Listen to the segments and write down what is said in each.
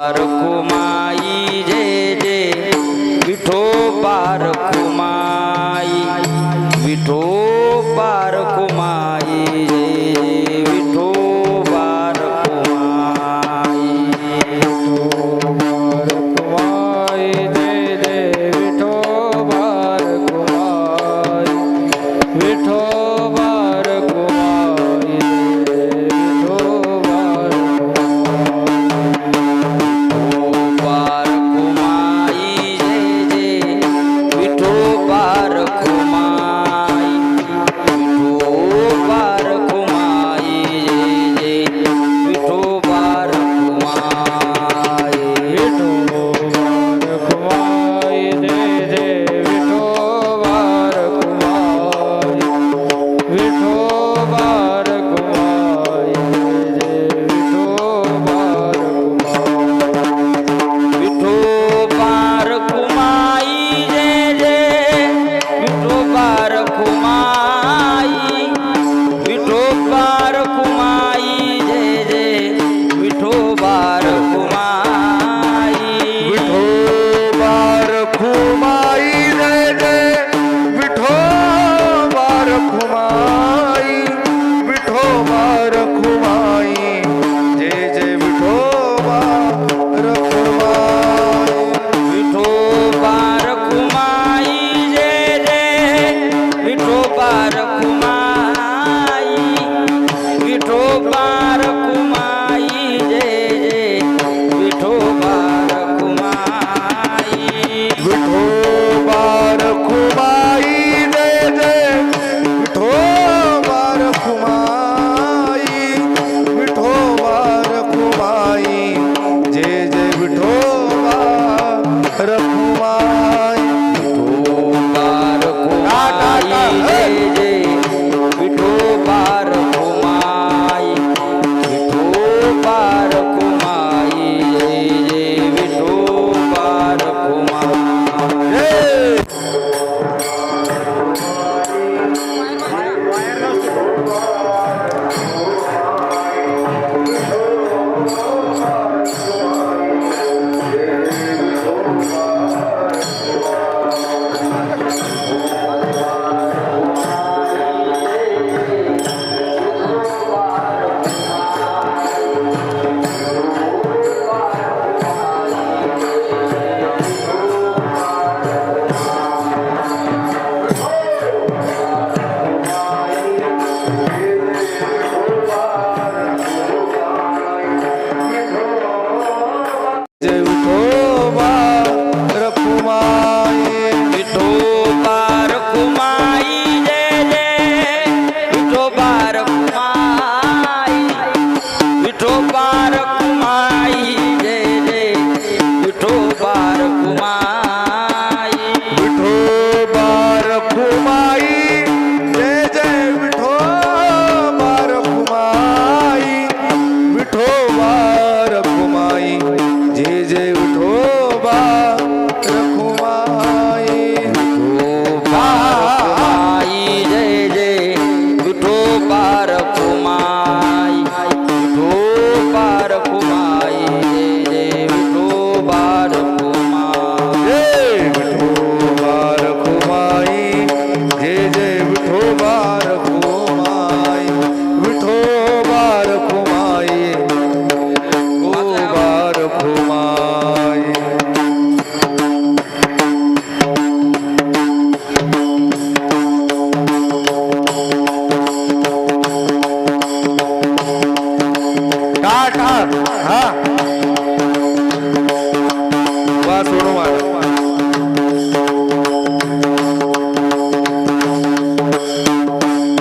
कुमाई जे जे विठो पार कुमाई विठो रखूं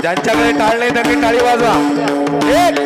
ज्यांच्याकडे टाळले त्यांनी टाळी वाजवा. एक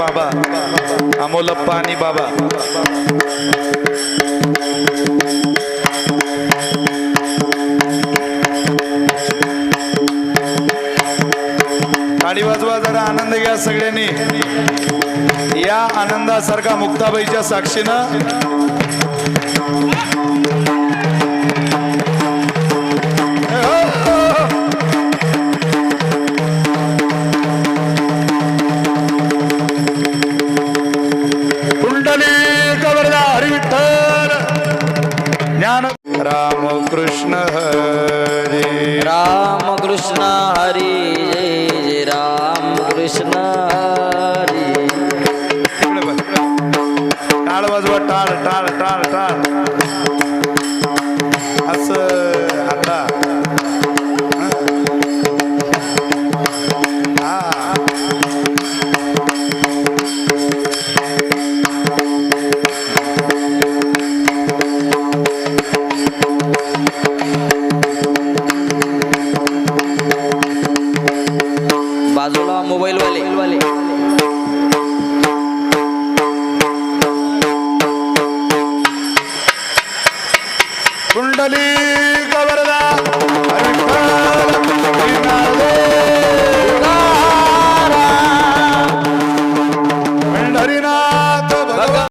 बाबा. अमोलप्पा आणि बाबा. गाडी वाजवा जरा आनंद घ्या सगळ्यांनी. या आनंदासारखा मुक्ताबाईच्या साक्षीनं